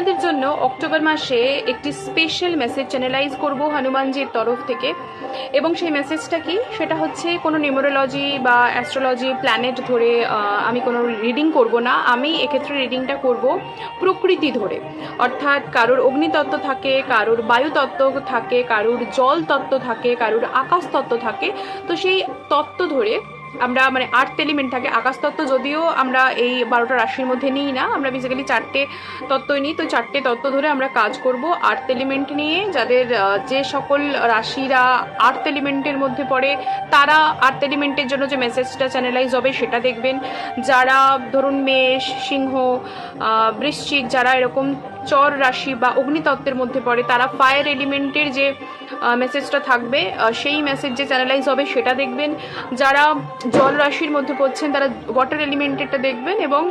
আপনাদের জন্য অক্টোবর মাসে একটি স্পেশাল মেসেজ চ্যানেলাইজ করব হনুমানজির তরফ থেকে। এবং সেই মেসেজটা কি? সেটা হচ্ছে কোনো নিউমোরোলজি বা অ্যাস্ট্রোলজি প্ল্যানেট ধরে আমি কোনো রিডিং করব না। আমি এক্ষেত্রে রিডিংটা করব প্রকৃতি ধরে। অর্থাৎ কারোর অগ্নিতত্ত্ব থাকে, কারোর বায়ুতত্ত্ব থাকে, কারোর জল তত্ত্ব থাকে, কারোর আকাশ তত্ত্ব থাকে। তো সেই তত্ত্ব ধরে আমরা মানে আর্থ এলিমেন্ট থাকে, আকাশ তত্ত্ব যদিও আমরা এই বারোটা রাশির মধ্যে নিই না, আমরা বেসিক্যালি চারটে তত্ত্বই নিই। তো চারটে তত্ত্ব ধরে আমরা কাজ করব আর্থ এলিমেন্ট নিয়ে, যাদের যে সকল রাশিরা আর্থ এলিমেন্টের মধ্যে পড়ে, তারা আর্থ এলিমেন্টের জন্য যে মেসেজটা চ্যানেলাইজ হবে সেটা দেখবেন। যারা, ধরুন, মেষ, সিংহ বৃশ্চিক, যারা এরকম চর রাশি বা অগ্নিতত্ত্বের মধ্যে পড়ে, তারা ফায়ার এলিমেন্টের যে মেসেজটা থাকবে সেই মেসেজ যে চ্যানেলাইজ হবে সেটা দেখবেন। যারা জল রাশির মধ্যে পড়ছেন, তারা ওয়াটার এলিমেন্টেরটা দেখবেন এবং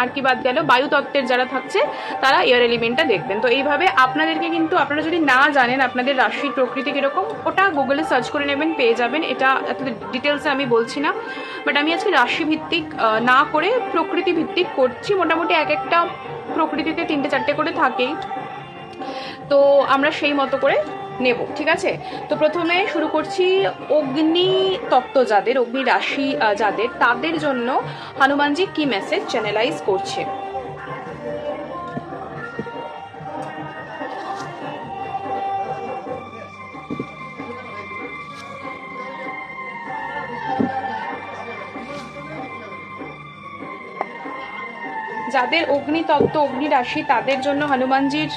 আর কি বাদ গেল, বায়ু তত্ত্বের যারা থাকছে, তারা এয়ার এলিমেন্টটা দেখবেন। তো এইভাবে আপনাদেরকে কিন্তু, আপনারা যদি না জানেন আপনাদের রাশির প্রকৃতি কীরকম, ওটা গুগলে সার্চ করে নেবেন, পেয়ে যাবেন। এটা এত ডিটেলসে আমি বলছি না। বাট আমি আজকে রাশিভিত্তিক না করে প্রকৃতি ভিত্তিক করছি। মোটামুটি এক একটা প্রকৃতিতে তিনটে চারটে করে থাকেই। তো আমরা সেই মতো করে নেব, ঠিক আছে? তো প্রথমে শুরু করছি অগ্নি তত্ত্ব যাদের অগ্নি রাশি যাদের তাদের জন্য হনুমানজি কি মেসেজ চ্যানেলাইজ করছে? যাদের অগ্নি তত্ত্ব অগ্নি রাশি তাদের জন্য হনুমানজির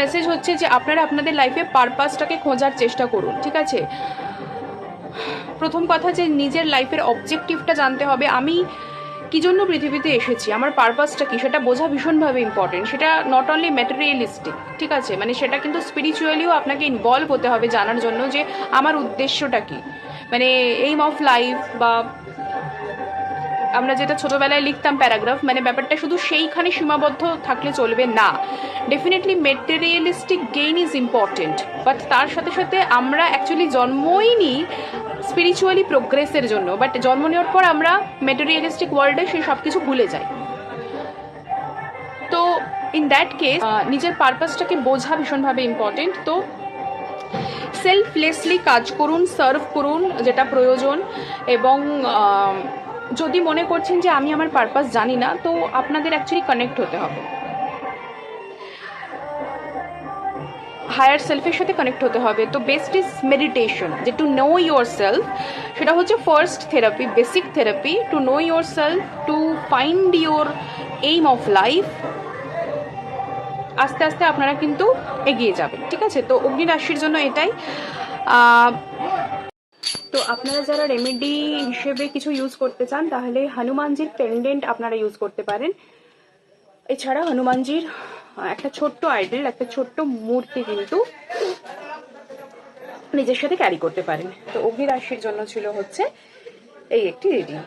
মেসেজ হচ্ছে যে আপনারা আপনাদের লাইফে পারপাসটাকে খোঁজার চেষ্টা করুন, ঠিক আছে? প্রথম কথা যে নিজের লাইফের অবজেক্টিভটা জানতে হবে, আমি কি জন্য পৃথিবীতে এসেছি, আমার পারপাসটা কি, সেটা বোঝা ভীষণভাবে ইম্পর্টেন্ট সেটা নট অনলি ম্যাটেরিয়ালিস্টিক ঠিক আছে? মানে সেটা কিন্তু স্পিরিচুয়ালিও আপনাকে ইনভলভ হতে হবে জানার জন্য যে আমার উদ্দেশ্যটা কি। মানে এইম অফ লাইফ বা আমরা যেটা ছোটবেলায় লিখতাম প্যারাগ্রাফ মানে ব্যাপারটা শুধু সেইখানে সীমাবদ্ধ থাকলে চলবে না। Definitely materialistic gain is important but তার সাথে সাথে আমরা অ্যাকচুয়ালি জন্মই নিই স্পিরিচুয়ালি প্রোগ্রেসের জন্য বাট জন্ম নেওয়ার পর আমরা মেটেরিয়ালিস্টিক ওয়ার্ল্ডে সেই সব কিছু ভুলে যাই। তো ইন দ্যাট কেস নিজের পারপাসটাকে বোঝা ভীষণভাবে ইম্পর্টেন্ট তো সেলফলেসলি কাজ করুন সার্ভ করুন, যেটা প্রয়োজন, এবং যদি মনে করছেন যে আমি আমার পারপাস জানি না, তো আপনাদের অ্যাকচুয়ালি কানেক্ট হতে হবে। হায়ার সেলফের সাথে কানেক্ট হতে হবে। তো বেস্ট ইজ মেডিটেশন যে টু নো ইউর সেলফ সেটা হচ্ছে first therapy basic therapy to know yourself to find your aim of life আস্তে আস্তে আপনারা কিন্তু এগিয়ে যাবেন। ঠিক আছে? তো অগ্নি রাশির জন্য এটাই। তো আপনারা যারা রেমেডি হিসেবে কিছু ইউজ করতে চান, তাহলে হনুমানজির পেন্ডেন্ট আপনারা ইউজ করতে পারেন। এছাড়া হনুমানজির একটা ছোট্ট আইডল একটা ছোট্ট মূর্তি কিন্তু নিজের সাথে ক্যারি করতে পারেন। তো অগ্নি রাশির জন্য ছিল হচ্ছে এই একটি রিডিং